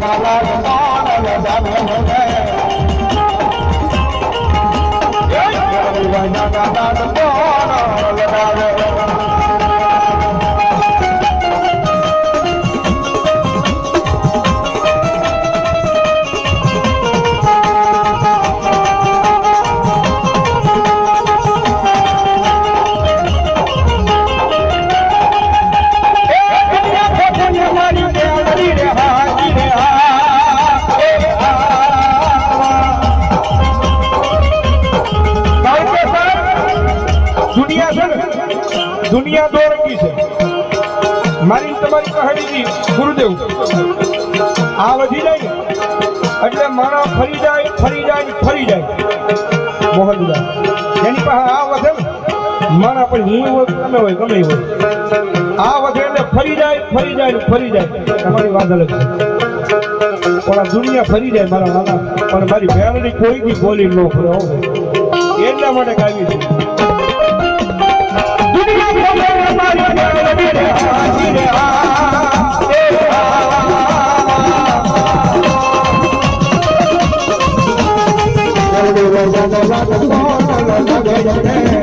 Why not? દુનિયા છે ને, દુનિયા દોરંગી છે. મારી તમારી કહાણીથી ગુરુદેવ. આ વધી જાય એટલે માણસ ફરી જાય ફરી જાય ફરી જાય. મોહનદાસ, એની પાસે આ વધે માણા પણ હું હોય તમે હોય, ગમે હોય. આ વધે એટલે ફરી જાય ફરી જાય ફરી જાય. તમારી વાત અલગ છે. પણ દુનિયા ફરી જાય મારા માના પણ મારી બહેનની કોઈ દી બોલી ન ફરે. એટલા માટે ગાવી છે. હા.